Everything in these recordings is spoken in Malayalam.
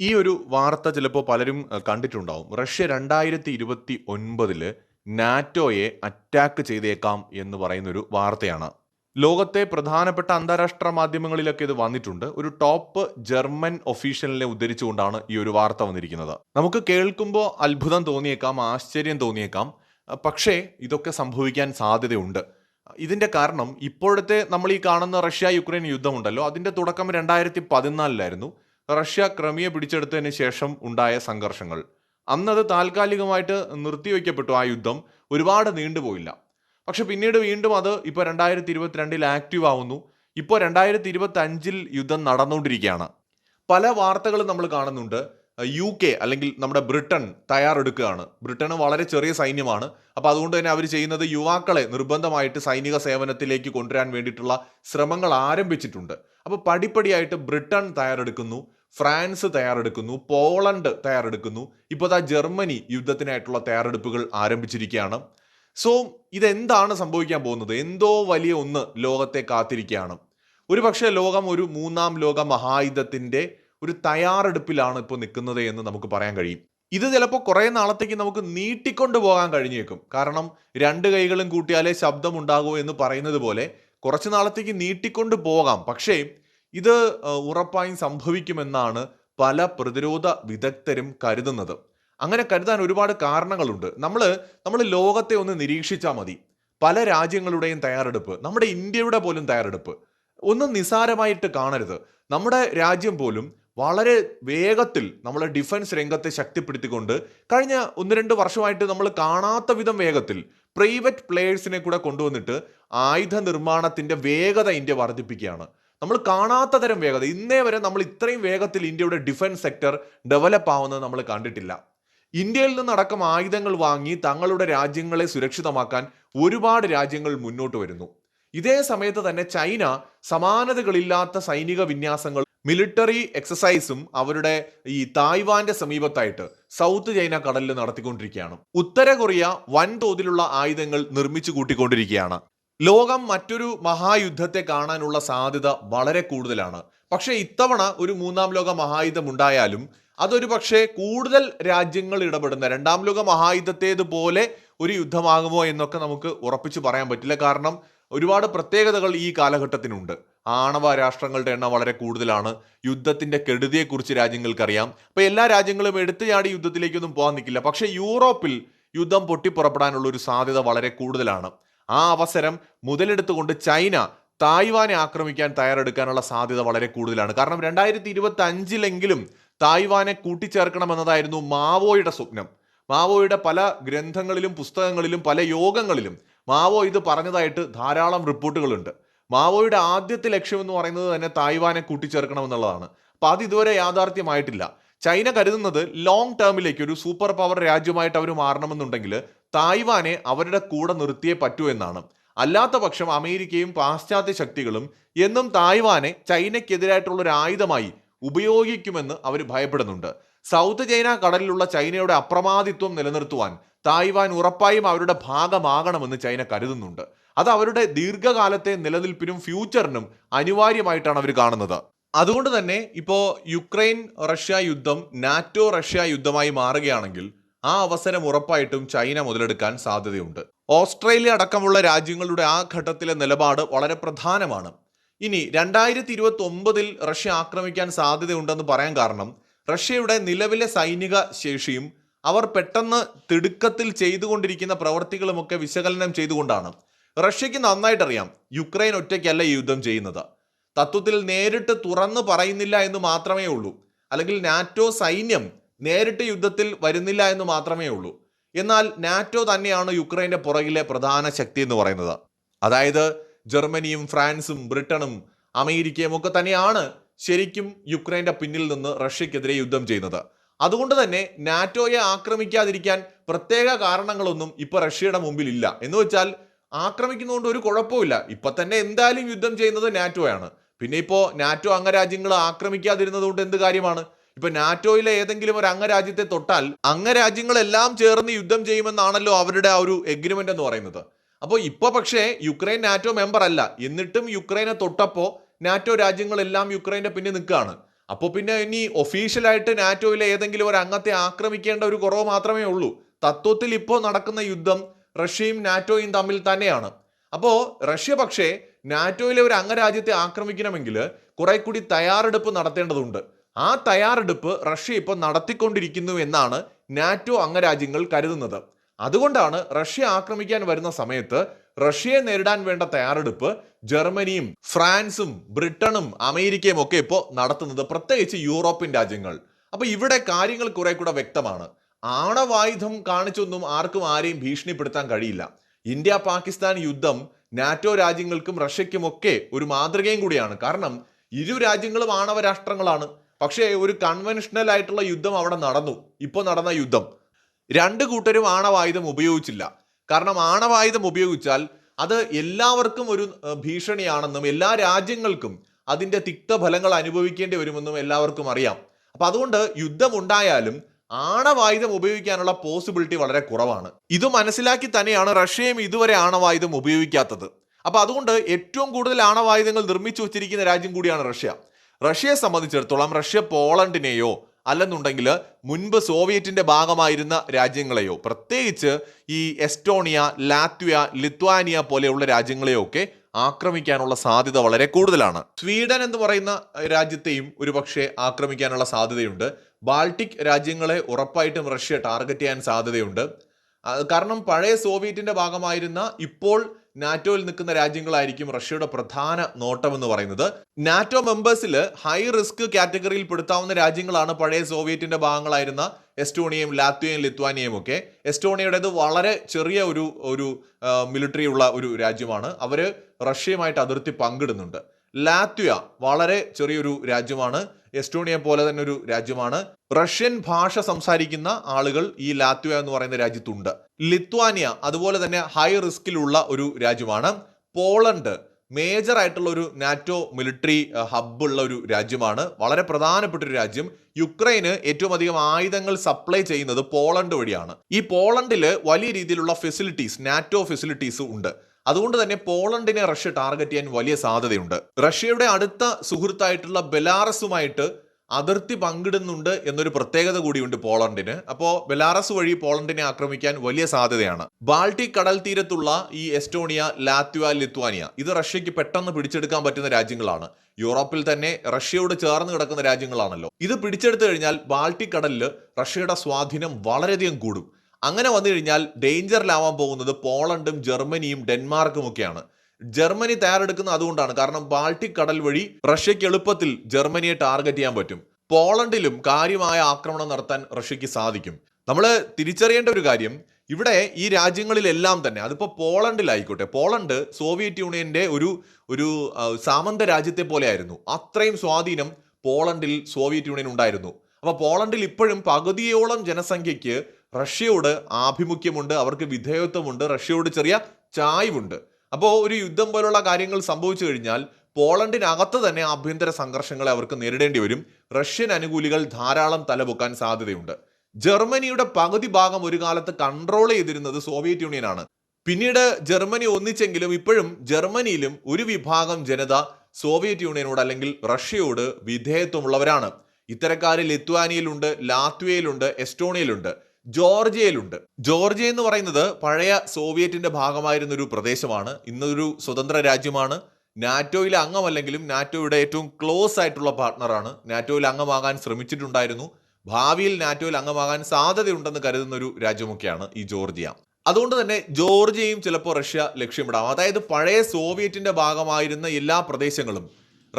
ഈ ഒരു വാർത്ത ചിലപ്പോൾ പലരും കണ്ടിട്ടുണ്ടാവും. റഷ്യ രണ്ടായിരത്തി ഇരുപത്തി ഒൻപതിൽ നാറ്റോയെ അറ്റാക്ക് ചെയ്തേക്കാം എന്ന് പറയുന്നൊരു വാർത്തയാണ്. ലോകത്തെ പ്രധാനപ്പെട്ട അന്താരാഷ്ട്ര മാധ്യമങ്ങളിലൊക്കെ ഇത് വന്നിട്ടുണ്ട്. ഒരു ടോപ്പ് ജർമ്മൻ ഒഫീഷ്യലിനെ ഉദ്ധരിച്ചുകൊണ്ടാണ് ഈ ഒരു വാർത്ത വന്നിരിക്കുന്നത്. നമുക്ക് കേൾക്കുമ്പോൾ അത്ഭുതം തോന്നിയേക്കാം ആശ്ചര്യം തോന്നിയേക്കാം. പക്ഷേ ഇതൊക്കെ സംഭവിക്കാൻ സാധ്യതയുണ്ട്. ഇതിന്റെ കാരണം ഇപ്പോഴത്തെ നമ്മൾ ഈ കാണുന്ന റഷ്യ യുക്രൈൻ യുദ്ധമുണ്ടല്ലോ. അതിന്റെ തുടക്കം രണ്ടായിരത്തി പതിനാലിലായിരുന്നു റഷ്യ ക്രമിയ പിടിച്ചെടുത്തതിന് ശേഷം ഉണ്ടായ സംഘർഷങ്ങൾ. അന്നത് താൽക്കാലികമായിട്ട് നിർത്തിവെക്കപ്പെട്ടു ആ യുദ്ധം. ഒരുപാട് നീണ്ടുപോയില്ല. പക്ഷെ പിന്നീട് വീണ്ടും അത് ഇപ്പോൾ രണ്ടായിരത്തി ഇരുപത്തിരണ്ടിൽ ആക്റ്റീവ് ആവുന്നു. ഇപ്പോൾ രണ്ടായിരത്തി ഇരുപത്തി അഞ്ചിൽ യുദ്ധം നടന്നുകൊണ്ടിരിക്കുകയാണ്. പല വാർത്തകളും നമ്മൾ കാണുന്നുണ്ട്. യു കെ അല്ലെങ്കിൽ നമ്മുടെ ബ്രിട്ടൻ തയ്യാറെടുക്കുകയാണ്. ബ്രിട്ടൻ വളരെ ചെറിയ സൈന്യമാണ്. അപ്പോൾ അതുകൊണ്ട് തന്നെ അവർ ചെയ്യുന്നത് യുവാക്കളെ നിർബന്ധമായിട്ട് സൈനിക സേവനത്തിലേക്ക് കൊണ്ടുവരാൻ വേണ്ടിയിട്ടുള്ള ശ്രമങ്ങൾ ആരംഭിച്ചിട്ടുണ്ട്. അപ്പോൾ പടിപ്പടിയായിട്ട് ബ്രിട്ടൻ തയ്യാറെടുക്കുന്നു. ഫ്രാൻസ് തയ്യാറെടുക്കുന്നു പോളണ്ട് തയ്യാറെടുക്കുന്നു. ഇപ്പോൾ ആ ജർമ്മനി യുദ്ധത്തിനായിട്ടുള്ള തയ്യാറെടുപ്പുകൾ ആരംഭിച്ചിരിക്കുകയാണ്. സോ ഇതെന്താണ് സംഭവിക്കാൻ പോകുന്നത്? എന്തോ വലിയ ഒന്ന് ലോകത്തെ കാത്തിരിക്കുകയാണ്. ഒരു പക്ഷേ ലോകം ഒരു മൂന്നാം ലോക മഹായുദ്ധത്തിന്റെ ഒരു തയ്യാറെടുപ്പിലാണ് ഇപ്പോൾ നിൽക്കുന്നത് എന്ന് നമുക്ക് പറയാൻ കഴിയും. ഇത് ചിലപ്പോൾ കുറേ നാളത്തേക്ക് നമുക്ക് നീട്ടിക്കൊണ്ടു പോകാൻ കഴിഞ്ഞേക്കും. കാരണം രണ്ട് കൈകളും കൂട്ടിയാലേ ശബ്ദം ഉണ്ടാകൂ എന്ന് പറയുന്നത് പോലെ കുറച്ച് നാളത്തേക്ക് നീട്ടിക്കൊണ്ട് പോകാം. പക്ഷേ ഇത് ഉറപ്പായും സംഭവിക്കുമെന്നാണ് പല പ്രതിരോധ വിദഗ്ധരും കരുതുന്നത്. അങ്ങനെ കരുതാൻ ഒരുപാട് കാരണങ്ങളുണ്ട്. നമ്മൾ നമ്മൾ ലോകത്തെ ഒന്ന് നിരീക്ഷിച്ചാൽ മതി. പല രാജ്യങ്ങളുടെയും തയ്യാറെടുപ്പ് നമ്മുടെ ഇന്ത്യയുടെ പോലും തയ്യാറെടുപ്പ്. ഒന്നും നിസാരമായിട്ട് കാണരുത്. നമ്മുടെ രാജ്യം പോലും വളരെ വേഗത്തിൽ നമ്മളെ ഡിഫൻസ് രംഗത്തെ ശക്തിപ്പെടുത്തിക്കൊണ്ട് കഴിഞ്ഞ ഒന്ന് രണ്ട് വർഷമായിട്ട് നമ്മൾ കാണാത്ത വിധം വേഗത്തിൽ പ്രൈവറ്റ് പ്ലേയേഴ്സിനെ കൂടെ കൊണ്ടുവന്നിട്ട് ആയുധ നിർമ്മാണത്തിന്റെ വേഗത ഇന്ത്യ വർദ്ധിപ്പിക്കുകയാണ്. നമ്മൾ കാണാത്ത തരം വേഗത. ഇന്നേ വരെ നമ്മൾ ഇത്രയും വേഗത്തിൽ ഇന്ത്യയുടെ ഡിഫൻസ് സെക്ടർ ഡെവലപ്പ് ആവുന്നത് നമ്മൾ കണ്ടിട്ടില്ല. ഇന്ത്യയിൽ നിന്നടക്കം ആയുധങ്ങൾ വാങ്ങി തങ്ങളുടെ രാജ്യങ്ങളെ സുരക്ഷിതമാക്കാൻ ഒരുപാട് രാജ്യങ്ങൾ മുന്നോട്ട് വരുന്നു. ഇതേ സമയത്ത് തന്നെ ചൈന സമാനതകളില്ലാത്ത സൈനിക വിന്യാസങ്ങൾ മിലിറ്ററി എക്സസൈസും അവരുടെ ഈ തായ്വാന്റെ സമീപത്തായിട്ട് സൗത്ത് ചൈന കടലിൽ നടത്തിക്കൊണ്ടിരിക്കുകയാണ്. ഉത്തര കൊറിയ വൻതോതിലുള്ള ആയുധങ്ങൾ നിർമ്മിച്ചു കൂട്ടിക്കൊണ്ടിരിക്കുകയാണ്. ലോകം മറ്റൊരു മഹായുദ്ധത്തെ കാണാനുള്ള സാധ്യത വളരെ കൂടുതലാണ്. പക്ഷേ ഇത്തവണ ഒരു മൂന്നാം ലോക മഹായുദ്ധം ഉണ്ടായാലും അതൊരു പക്ഷേ കൂടുതൽ രാജ്യങ്ങൾ ഇടപെടുന്ന രണ്ടാം ലോക മഹായുദ്ധത്തേതുപോലെ ഒരു യുദ്ധമാകുമോ എന്നൊക്കെ നമുക്ക് ഉറപ്പിച്ചു പറയാൻ പറ്റില്ല. കാരണം ഒരുപാട് പ്രത്യേകതകൾ ഈ കാലഘട്ടത്തിനുണ്ട്. ആണവ രാഷ്ട്രങ്ങളുടെ എണ്ണം വളരെ കൂടുതലാണ്. യുദ്ധത്തിന്റെ കെടുതിയെക്കുറിച്ച് രാജ്യങ്ങൾക്കറിയാം. അപ്പോൾ എല്ലാ രാജ്യങ്ങളും എടുത്തു ചാടി യുദ്ധത്തിലേക്കൊന്നും പോകാൻ നിൽക്കില്ല. പക്ഷേ യൂറോപ്പിൽ യുദ്ധം പൊട്ടിപ്പുറപ്പെടാനുള്ള ഒരു സാധ്യത വളരെ കൂടുതലാണ്. ആ അവസരം മുതലെടുത്തുകൊണ്ട് ചൈന തായ്വാനെ ആക്രമിക്കാൻ തയ്യാറെടുക്കാനുള്ള സാധ്യത വളരെ കൂടുതലാണ്. കാരണം രണ്ടായിരത്തി ഇരുപത്തി അഞ്ചിലെങ്കിലും തായ്വാനെ കൂട്ടിച്ചേർക്കണമെന്നതായിരുന്നു മാവോയുടെ സ്വപ്നം. മാവോയുടെ പല ഗ്രന്ഥങ്ങളിലും പുസ്തകങ്ങളിലും പല യോഗങ്ങളിലും മാവോ ഇത് പറഞ്ഞതായിട്ട് ധാരാളം റിപ്പോർട്ടുകളുണ്ട്. മാവോയുടെ ആദ്യത്തെ ലക്ഷ്യം എന്ന് പറയുന്നത് തന്നെ തായ്വാനെ കൂട്ടിച്ചേർക്കണമെന്നുള്ളതാണ്. അപ്പൊ അത് ഇതുവരെ യാഥാർത്ഥ്യമായിട്ടില്ല. ചൈന കരുതുന്നത് ലോങ് ടേമിലേക്ക് ഒരു സൂപ്പർ പവർ രാജ്യമായിട്ട് അവർ മാറണമെന്നുണ്ടെങ്കിൽ തായ്വാനെ അവരുടെ കൂടെ നിർത്തിയേ പറ്റൂ എന്നാണ്. അല്ലാത്ത പക്ഷം അമേരിക്കയും പാശ്ചാത്യ ശക്തികളും എന്നും തായ്വാനെ ചൈനയ്ക്കെതിരായിട്ടുള്ള ഒരു ആയുധമായി ഉപയോഗിക്കുമെന്ന് അവർ ഭയപ്പെടുന്നുണ്ട്. സൗത്ത് ചൈന കടലിലുള്ള ചൈനയുടെ അപ്രമാദിത്വം നിലനിർത്തുവാൻ തായ്വാൻ ഉറപ്പായും അവരുടെ ഭാഗമാകണമെന്ന് ചൈന കരുതുന്നുണ്ട്. അത് അവരുടെ ദീർഘകാലത്തെ നിലനിൽപ്പിനും ഫ്യൂച്ചറിനും അനിവാര്യമായിട്ടാണ് അവർ കാണുന്നത്. അതുകൊണ്ട് തന്നെ ഇപ്പോൾ യുക്രൈൻ റഷ്യ യുദ്ധം നാറ്റോ റഷ്യ യുദ്ധമായി മാറുകയാണെങ്കിൽ ആ അവസരം ഉറപ്പായിട്ടും ചൈന മുതലെടുക്കാൻ സാധ്യതയുണ്ട്. ഓസ്ട്രേലിയ അടക്കമുള്ള രാജ്യങ്ങളുടെ ആ ഘട്ടത്തിലെ നിലപാട് വളരെ പ്രധാനമാണ്. ഇനി രണ്ടായിരത്തി ഇരുപത്തി ഒമ്പതിൽ റഷ്യ ആക്രമിക്കാൻ സാധ്യതയുണ്ടെന്ന് പറയാൻ കാരണം റഷ്യയുടെ നിലവിലെ സൈനിക ശേഷിയും അവർ പെട്ടെന്ന് തിടുക്കത്തിൽ ചെയ്തുകൊണ്ടിരിക്കുന്ന പ്രവൃത്തികളുമൊക്കെ വിശകലനം ചെയ്തുകൊണ്ടാണ്. റഷ്യക്ക് നന്നായിട്ടറിയാം യുക്രൈൻ ഒറ്റയ്ക്കല്ല ഈ യുദ്ധം ചെയ്യുന്നത്. തത്വത്തിൽ നേരിട്ട് തുറന്നു പറയുന്നില്ല എന്ന് മാത്രമേ ഉള്ളൂ. അല്ലെങ്കിൽ നാറ്റോ സൈന്യം നേരിട്ട് യുദ്ധത്തിൽ വരുന്നില്ല എന്ന് മാത്രമേ ഉള്ളൂ. എന്നാൽ നാറ്റോ തന്നെയാണ് യുക്രൈന്റെ പുറകിലെ പ്രധാന ശക്തി എന്ന് പറയുന്നത്. അതായത് ജർമ്മനിയും ഫ്രാൻസും ബ്രിട്ടനും അമേരിക്കയും ഒക്കെ തന്നെയാണ് ശരിക്കും യുക്രൈന്റെ പിന്നിൽ നിന്ന് റഷ്യക്കെതിരെ യുദ്ധം ചെയ്യുന്നത്. അതുകൊണ്ട് തന്നെ നാറ്റോയെ ആക്രമിക്കാതിരിക്കാൻ പ്രത്യേക കാരണങ്ങളൊന്നും ഇപ്പൊ റഷ്യയുടെ മുമ്പിൽ ഇല്ല. എന്ന് വെച്ചാൽ ആക്രമിക്കുന്നതുകൊണ്ട് ഒരു കുഴപ്പമില്ല ഇപ്പൊ തന്നെ എന്തായാലും യുദ്ധം ചെയ്യുന്നത് നാറ്റോയാണ്. പിന്നെ ഇപ്പോ നാറ്റോ അംഗരാജ്യങ്ങൾ ആക്രമിക്കാതിരുന്നത് കൊണ്ട് എന്ത് കാര്യമാണ്? ഇപ്പൊ നാറ്റോയിലെ ഏതെങ്കിലും ഒരു അംഗരാജ്യത്തെ തൊട്ടാൽ അംഗരാജ്യങ്ങളെല്ലാം ചേർന്ന് യുദ്ധം ചെയ്യുമെന്നാണല്ലോ അവരുടെ ആ ഒരു എഗ്രിമെന്റ് എന്ന് പറയുന്നത്. അപ്പോൾ ഇപ്പൊ പക്ഷേ യുക്രൈൻ നാറ്റോ മെമ്പർ അല്ല. എന്നിട്ടും യുക്രൈനെ തൊട്ടപ്പോ നാറ്റോ രാജ്യങ്ങളെല്ലാം യുക്രൈന്റെ പിന്നെ നിൽക്കുകയാണ്. അപ്പോൾ പിന്നെ ഇനി ഒഫീഷ്യലായിട്ട് നാറ്റോയിലെ ഏതെങ്കിലും ഒരു അംഗത്തെ ആക്രമിക്കേണ്ട ഒരു കുറവ് മാത്രമേ ഉള്ളൂ. തത്വത്തിൽ ഇപ്പോൾ നടക്കുന്ന യുദ്ധം റഷ്യയും നാറ്റോയും തമ്മിൽ തന്നെയാണ്. അപ്പോൾ റഷ്യ പക്ഷേ നാറ്റോയിലെ ഒരു അംഗരാജ്യത്തെ ആക്രമിക്കണമെങ്കിൽ കുറെ കൂടി തയ്യാറെടുപ്പ് നടത്തേണ്ടതുണ്ട്. ആ തയ്യാറെടുപ്പ് റഷ്യ ഇപ്പോൾ നടത്തിക്കൊണ്ടിരിക്കുന്നു എന്നാണ് നാറ്റോ അംഗരാജ്യങ്ങൾ കരുതുന്നത്. അതുകൊണ്ടാണ് റഷ്യ ആക്രമിക്കാൻ വരുന്ന സമയത്ത് റഷ്യയെ നേരിടാൻ വേണ്ട തയ്യാറെടുപ്പ് ജർമ്മനിയും ഫ്രാൻസും ബ്രിട്ടനും അമേരിക്കയും ഒക്കെ ഇപ്പോൾ നടത്തുന്നത് പ്രത്യേകിച്ച് യൂറോപ്യൻ രാജ്യങ്ങൾ. അപ്പൊ ഇവിടെ കാര്യങ്ങൾ കുറെ കൂടെ വ്യക്തമാണ്. ആണവായുധം കാണിച്ചൊന്നും ആർക്കും ആരെയും ഭീഷണിപ്പെടുത്താൻ കഴിയില്ല. ഇന്ത്യ പാകിസ്ഥാൻ യുദ്ധം നാറ്റോ രാജ്യങ്ങൾക്കും റഷ്യയ്ക്കും ഒക്കെ ഒരു മാതൃകയും കൂടിയാണ്. കാരണം ഇരു രാജ്യങ്ങളും ആണവ രാഷ്ട്രങ്ങളാണ് പക്ഷേ ഒരു കൺവെൻഷണൽ ആയിട്ടുള്ള യുദ്ധം അവിടെ നടന്നു. ഇപ്പോൾ നടന്ന യുദ്ധം. രണ്ട് കൂട്ടരും ആണവായുധം ഉപയോഗിച്ചില്ല. കാരണം ആണവായുധം ഉപയോഗിച്ചാൽ അത് എല്ലാവർക്കും ഒരു ഭീഷണിയാണെന്നും എല്ലാ രാജ്യങ്ങൾക്കും അതിന്റെ തിക്തഫലങ്ങൾ അനുഭവിക്കേണ്ടി വരുമെന്നും എല്ലാവർക്കും അറിയാം. അപ്പം അതുകൊണ്ട് യുദ്ധം ഉണ്ടായാലും ആണവായുധം ഉപയോഗിക്കാനുള്ള പോസിബിലിറ്റി വളരെ കുറവാണ്. ഇത് മനസ്സിലാക്കി തന്നെയാണ് റഷ്യയും ഇതുവരെ ആണവായുധം ഉപയോഗിക്കാത്തത്. അപ്പോൾ അതുകൊണ്ട് ഏറ്റവും കൂടുതൽ ആണവായുധങ്ങൾ നിർമ്മിച്ചു വച്ചിരിക്കുന്ന രാജ്യം കൂടിയാണ് റഷ്യ. റഷ്യയെ സംബന്ധിച്ചിടത്തോളം റഷ്യ പോളണ്ടിനെയോ അല്ലെന്നുണ്ടെങ്കിൽ മുൻപ് സോവിയറ്റിന്റെ ഭാഗമായിരുന്ന രാജ്യങ്ങളെയോ പ്രത്യേകിച്ച് ഈ എസ്റ്റോണിയ ലാത്വിയ ലിത്വാനിയ പോലെയുള്ള രാജ്യങ്ങളെയോ ഒക്കെ ആക്രമിക്കാനുള്ള സാധ്യത വളരെ കൂടുതലാണ്. സ്വീഡൻ എന്ന് പറയുന്ന രാജ്യത്തെയും ഒരുപക്ഷെ ആക്രമിക്കാനുള്ള സാധ്യതയുണ്ട്. ബാൾട്ടിക് രാജ്യങ്ങളെ ഉറപ്പായിട്ടും റഷ്യ ടാർഗറ്റ് ചെയ്യാൻ സാധ്യതയുണ്ട്. കാരണം പഴയ സോവിയറ്റിന്റെ ഭാഗമായിരുന്ന ഇപ്പോൾ നാറ്റോയിൽ നിൽക്കുന്ന രാജ്യങ്ങളായിരിക്കും റഷ്യയുടെ പ്രധാന നോട്ടം എന്ന് പറയുന്നത്. നാറ്റോ മെമ്പേഴ്സിൽ ഹൈ റിസ്ക് കാറ്റഗറിയിൽ പെടുത്താവുന്ന രാജ്യങ്ങളാണ് പഴയ സോവിയറ്റിന്റെ ഭാഗങ്ങളായിരുന്ന എസ്റ്റോണിയയും ലാത്വിയയും ലിത്വാനിയയും ഒക്കെ. എസ്റ്റോണിയയുടേത് വളരെ ചെറിയ ഒരു ഒരു മിലിറ്ററി ഉള്ള ഒരു രാജ്യമാണ്. അവർ റഷ്യയുമായിട്ട് അതിർത്തി പങ്കിടുന്നുണ്ട്. ലാത്വിയ വളരെ ചെറിയൊരു രാജ്യമാണ്. എസ്റ്റോണിയ പോലെ തന്നെ ഒരു രാജ്യമാണ്. റഷ്യൻ ഭാഷ സംസാരിക്കുന്ന ആളുകൾ ഈ ലാത്വിയ എന്ന് പറയുന്ന രാജ്യത്തുണ്ട്. ലിത്വാനിയ അതുപോലെ തന്നെ ഹൈ റിസ്കിലുള്ള ഒരു രാജ്യമാണ്. പോളണ്ട് മേജർ ആയിട്ടുള്ള ഒരു നാറ്റോ മിലിറ്ററി ഹബ്ബ് ഉള്ള ഒരു രാജ്യമാണ്. വളരെ പ്രധാനപ്പെട്ട ഒരു രാജ്യം. യുക്രൈന് ഏറ്റവും അധികം ആയുധങ്ങൾ സപ്ലൈ ചെയ്യുന്നത് പോളണ്ട് വഴിയാണ്. ഈ പോളണ്ടിൽ വലിയ രീതിയിലുള്ള ഫെസിലിറ്റീസ് നാറ്റോ ഫെസിലിറ്റീസ് ഉണ്ട്. അതുകൊണ്ട് തന്നെ പോളണ്ടിനെ റഷ്യ ടാർഗറ്റ് ചെയ്യാൻ വലിയ സാധ്യതയുണ്ട്. റഷ്യയുടെ അടുത്ത സുഹൃത്തായിട്ടുള്ള ബെലാറസുമായിട്ട് അതിർത്തി പങ്കിടുന്നുണ്ട് എന്നൊരു പ്രത്യേകത കൂടിയുണ്ട് പോളണ്ടിന്. അപ്പോൾ ബെലാറസ് വഴി പോളണ്ടിനെ ആക്രമിക്കാൻ വലിയ സാധ്യതയാണ്. ബാൾട്ടിക് കടൽ തീരത്തുള്ള ഈ എസ്റ്റോണിയ ലാത്വ ലിത്വാനിയ ഇത് റഷ്യക്ക് പെട്ടെന്ന് പിടിച്ചെടുക്കാൻ പറ്റുന്ന രാജ്യങ്ങളാണ്. യൂറോപ്പിൽ തന്നെ റഷ്യയോട് ചേർന്ന് കിടക്കുന്ന രാജ്യങ്ങളാണല്ലോ. ഇത് പിടിച്ചെടുത്തു കഴിഞ്ഞാൽ ബാൾട്ടിക് കടലിൽ റഷ്യയുടെ സ്വാധീനം വളരെയധികം കൂടും. അങ്ങനെ വന്നു കഴിഞ്ഞാൽ ഡേഞ്ചറിലാവാൻ പോകുന്നത് പോളണ്ടും ജർമ്മനിയും ഡെൻമാർക്കും ഒക്കെയാണ്. ജർമ്മനി തയ്യാറെടുക്കുന്നത് അതുകൊണ്ടാണ്. കാരണം ബാൾട്ടിക് കടൽ വഴി റഷ്യയ്ക്ക് എളുപ്പത്തിൽ ജർമ്മനിയെ ടാർഗറ്റ് ചെയ്യാൻ പറ്റും. പോളണ്ടിലും കാര്യമായ ആക്രമണം നടത്താൻ റഷ്യയ്ക്ക് സാധിക്കും. നമ്മൾ തിരിച്ചറിയേണ്ട ഒരു കാര്യം ഇവിടെ ഈ രാജ്യങ്ങളിലെല്ലാം തന്നെ അതിപ്പോൾ പോളണ്ടിലായിക്കോട്ടെ പോളണ്ട് സോവിയറ്റ് യൂണിയന്റെ ഒരു ഒരു സാമന്ത രാജ്യത്തെ പോലെയായിരുന്നു. അത്രയും സ്വാധീനം പോളണ്ടിൽ സോവിയറ്റ് യൂണിയൻ ഉണ്ടായിരുന്നു. അപ്പോൾ പോളണ്ടിൽ ഇപ്പോഴും പകുതിയോളം ജനസംഖ്യയ്ക്ക് റഷ്യയോട് ആഭിമുഖ്യമുണ്ട് അവർക്ക് വിധേയത്വമുണ്ട് റഷ്യയോട് ചെറിയ ചായ്വുണ്ട്. അപ്പോൾ ഒരു യുദ്ധം പോലുള്ള കാര്യങ്ങൾ സംഭവിച്ചു കഴിഞ്ഞാൽ പോളണ്ടിനകത്ത് തന്നെ ആഭ്യന്തര സംഘർഷങ്ങളെ അവർക്ക് നേരിടേണ്ടി വരും. റഷ്യൻ അനുകൂലികൾ ധാരാളം തലപൊക്കാൻ സാധ്യതയുണ്ട്. ജർമ്മനിയുടെ പകുതി ഭാഗം ഒരു കാലത്ത് കൺട്രോൾ ചെയ്തിരുന്നത് സോവിയറ്റ് യൂണിയനാണ് പിന്നീട് ജർമ്മനി ഒന്നിച്ചെങ്കിലും ഇപ്പോഴും ജർമ്മനിയിലും ഒരു വിഭാഗം ജനത സോവിയറ്റ് യൂണിയനോട് അല്ലെങ്കിൽ റഷ്യയോട് വിധേയത്വമുള്ളവരാണ്. ഇത്തരക്കാർ ലിത്വാനിയയിലുണ്ട് ലാത്വിയയിലുണ്ട് എസ്റ്റോണിയയിലുണ്ട്. ജോർജിയയിലുണ്ട്. ജോർജിയ എന്ന് പറയുന്നത് പഴയ സോവിയറ്റിന്റെ ഭാഗമായിരുന്ന ഒരു പ്രദേശമാണ്. ഇന്നൊരു സ്വതന്ത്ര രാജ്യമാണ്. നാറ്റോയിലെ അംഗമല്ലെങ്കിലും നാറ്റോയുടെ ഏറ്റവും ക്ലോസ് ആയിട്ടുള്ള പാർട്ട്ണറാണ്. നാറ്റോയിൽ അംഗമാകാൻ ശ്രമിച്ചിട്ടുണ്ടായിരുന്നു. ഭാവിയിൽ നാറ്റോയിൽ അംഗമാകാൻ സാധ്യതയുണ്ടെന്ന് കരുതുന്ന ഒരു രാജ്യമൊക്കെയാണ് ഈ ജോർജിയ. അതുകൊണ്ട് തന്നെ ജോർജിയയും ചിലപ്പോൾ റഷ്യ ലക്ഷ്യമിടാം. അതായത് പഴയ സോവിയറ്റിന്റെ ഭാഗമായിരുന്ന എല്ലാ പ്രദേശങ്ങളും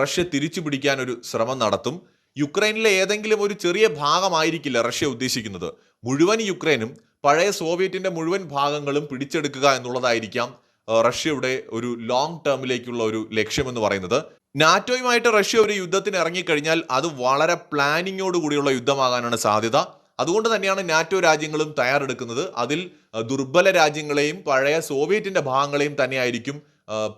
റഷ്യ തിരിച്ചു പിടിക്കാൻ ഒരു ശ്രമം നടത്തും. യുക്രൈനിലെ ഏതെങ്കിലും ഒരു ചെറിയ ഭാഗമായിരിക്കില്ല റഷ്യ ഉദ്ദേശിക്കുന്നത്. മുഴുവൻ യുക്രൈനും പഴയ സോവിയറ്റിന്റെ മുഴുവൻ ഭാഗങ്ങളും പിടിച്ചെടുക്കുക എന്നുള്ളതായിരിക്കാം റഷ്യയുടെ ഒരു ലോങ് ടേമിലേക്കുള്ള ഒരു ലക്ഷ്യമെന്ന് പറയുന്നത്. നാറ്റോയുമായിട്ട് റഷ്യ ഒരു യുദ്ധത്തിന് ഇറങ്ങിക്കഴിഞ്ഞാൽ അത് വളരെ പ്ലാനിങ്ങോട് കൂടിയുള്ള യുദ്ധമാകാനാണ് സാധ്യത. അതുകൊണ്ട് തന്നെയാണ് നാറ്റോ രാജ്യങ്ങളും തയ്യാറെടുക്കുന്നത്. അതിൽ ദുർബല രാജ്യങ്ങളെയും പഴയ സോവിയറ്റിന്റെ ഭാഗങ്ങളെയും തന്നെയായിരിക്കും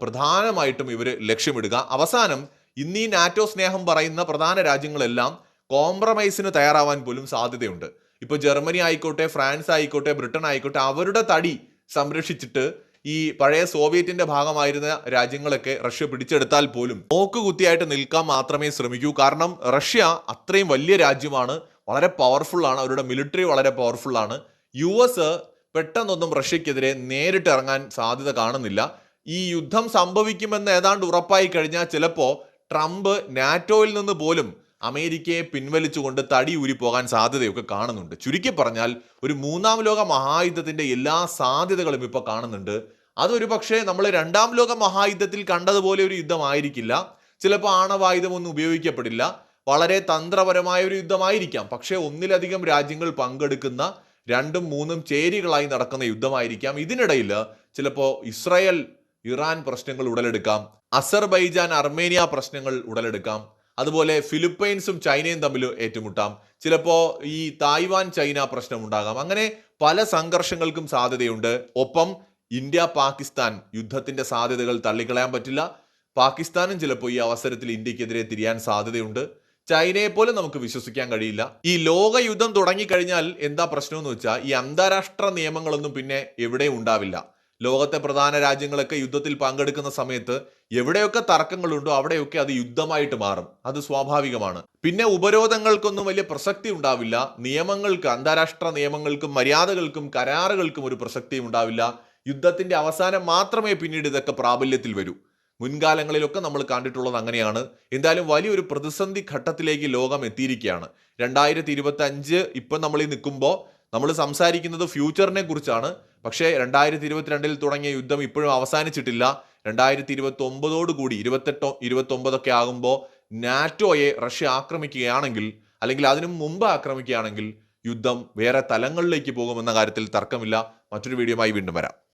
പ്രധാനമായിട്ടും ഇവർ ലക്ഷ്യമിടുക. അവസാനം ഇന്ന് നാറ്റോ സ്നേഹം പറയുന്ന പ്രധാന രാജ്യങ്ങളെല്ലാം കോംപ്രമൈസിന് തയ്യാറാവാൻ പോലും സാധ്യതയുണ്ട്. ഇപ്പോൾ ജർമ്മനി ആയിക്കോട്ടെ ഫ്രാൻസ് ആയിക്കോട്ടെ ബ്രിട്ടൻ ആയിക്കോട്ടെ അവരുടെ തടി സംരക്ഷിച്ചിട്ട് ഈ പഴയ സോവിയറ്റിന്റെ ഭാഗമായിരുന്ന രാജ്യങ്ങളൊക്കെ റഷ്യ പിടിച്ചെടുത്താൽ പോലും നോക്കുകുത്തിയായിട്ട് നിൽക്കാൻ മാത്രമേ ശ്രമിക്കൂ. കാരണം റഷ്യ അത്രയും വലിയ രാജ്യമാണ് വളരെ പവർഫുൾ ആണ് അവരുടെ മിലിറ്ററി വളരെ പവർഫുൾ ആണ്. യു എസ് പെട്ടെന്നൊന്നും റഷ്യക്കെതിരെ നേരിട്ട് ഇറങ്ങാൻ സാധ്യത കാണുന്നില്ല. ഈ യുദ്ധം സംഭവിക്കുമെന്ന് ഏതാണ്ട് ഉറപ്പായി കഴിഞ്ഞാൽ ചിലപ്പോൾ ട്രംപ് നാറ്റോയിൽ നിന്ന് പോലും അമേരിക്കയെ പിൻവലിച്ചുകൊണ്ട് തടി പോകാൻ സാധ്യതയൊക്കെ കാണുന്നുണ്ട്. ചുരുക്കി പറഞ്ഞാൽ ഒരു മൂന്നാം ലോക മഹായുദ്ധത്തിന്റെ എല്ലാ സാധ്യതകളും ഇപ്പോൾ കാണുന്നുണ്ട്. അതൊരു പക്ഷേ നമ്മൾ രണ്ടാം ലോക മഹായുദ്ധത്തിൽ കണ്ടതുപോലെ ഒരു യുദ്ധമായിരിക്കില്ല. ചിലപ്പോൾ ആണവായുധമൊന്നും ഉപയോഗിക്കപ്പെടില്ല. വളരെ തന്ത്രപരമായ ഒരു യുദ്ധമായിരിക്കാം. പക്ഷേ ഒന്നിലധികം രാജ്യങ്ങൾ പങ്കെടുക്കുന്ന രണ്ടും മൂന്നും ചേരികളായി നടക്കുന്ന യുദ്ധമായിരിക്കാം. ഇതിനിടയിൽ ചിലപ്പോൾ ഇസ്രായേൽ ഇറാൻ പ്രശ്നങ്ങൾ ഉടലെടുക്കാം അസർബൈജാൻ അർമേനിയ പ്രശ്നങ്ങൾ ഉടലെടുക്കാം അതുപോലെ ഫിലിപ്പൈൻസും ചൈനയും തമ്മിൽ ഏറ്റുമുട്ടാം. ചിലപ്പോൾ ഈ തായ്വാൻ ചൈന പ്രശ്നം ഉണ്ടാകാം. അങ്ങനെ പല സംഘർഷങ്ങൾക്കും സാധ്യതയുണ്ട്. ഒപ്പം ഇന്ത്യ പാകിസ്ഥാൻ യുദ്ധത്തിന്റെ സാധ്യതകൾ തള്ളിക്കളയാൻ പറ്റില്ല. പാകിസ്ഥാനും ചിലപ്പോൾ ഈ അവസരത്തിൽ ഇന്ത്യക്കെതിരെ തിരിയാൻ സാധ്യതയുണ്ട്. ചൈനയെ പോലും നമുക്ക് വിശ്വസിക്കാൻ കഴിയില്ല. ഈ ലോക യുദ്ധം തുടങ്ങിക്കഴിഞ്ഞാൽ എന്താ പ്രശ്നം എന്ന് വെച്ചാൽ ഈ അന്താരാഷ്ട്ര നിയമങ്ങളൊന്നും പിന്നെ എവിടെയും ഉണ്ടാവില്ല. ലോകത്തെ പ്രധാന രാജ്യങ്ങളൊക്കെ യുദ്ധത്തിൽ പങ്കെടുക്കുന്ന സമയത്ത് എവിടെയൊക്കെ തർക്കങ്ങളുണ്ടോ അവിടെയൊക്കെ അത് യുദ്ധമായിട്ട് മാറും. അത് സ്വാഭാവികമാണ്. പിന്നെ ഉപരോധങ്ങൾക്കൊന്നും വലിയ പ്രസക്തി ഉണ്ടാവില്ല. നിയമങ്ങൾക്ക് അന്താരാഷ്ട്ര നിയമങ്ങൾക്കും മര്യാദകൾക്കും കരാറുകൾക്കും ഒരു പ്രസക്തിയും ഉണ്ടാവില്ല. യുദ്ധത്തിന്റെ അവസാനം മാത്രമേ പിന്നീട് ഇതൊക്കെ പ്രാബല്യത്തിൽ വരൂ. മുൻകാലങ്ങളിലൊക്കെ നമ്മൾ കണ്ടിട്ടുള്ളത് അങ്ങനെയാണ്. എന്തായാലും വലിയൊരു പ്രതിസന്ധി ഘട്ടത്തിലേക്ക് ലോകം എത്തിയിരിക്കുകയാണ്. രണ്ടായിരത്തി ഇരുപത്തി അഞ്ച് ഇപ്പം നമ്മൾ ഈ നിൽക്കുമ്പോൾ നമ്മൾ സംസാരിക്കുന്നത് ഫ്യൂച്ചറിനെ കുറിച്ചാണ്. പക്ഷേ രണ്ടായിരത്തി ഇരുപത്തിരണ്ടിൽ തുടങ്ങിയ യുദ്ധം ഇപ്പോഴും അവസാനിച്ചിട്ടില്ല. രണ്ടായിരത്തി ഇരുപത്തി ഒമ്പതോടുകൂടി ഇരുപത്തെട്ടോ ഇരുപത്തൊമ്പതൊക്കെ ആകുമ്പോൾ നാറ്റോയെ റഷ്യ ആക്രമിക്കുകയാണെങ്കിൽ അല്ലെങ്കിൽ അതിനു മുമ്പ് ആക്രമിക്കുകയാണെങ്കിൽ യുദ്ധം വേറെ തലങ്ങളിലേക്ക് പോകുമെന്ന കാര്യത്തിൽ തർക്കമില്ല. മറ്റൊരു വീഡിയോയുമായി വീണ്ടും വരാം.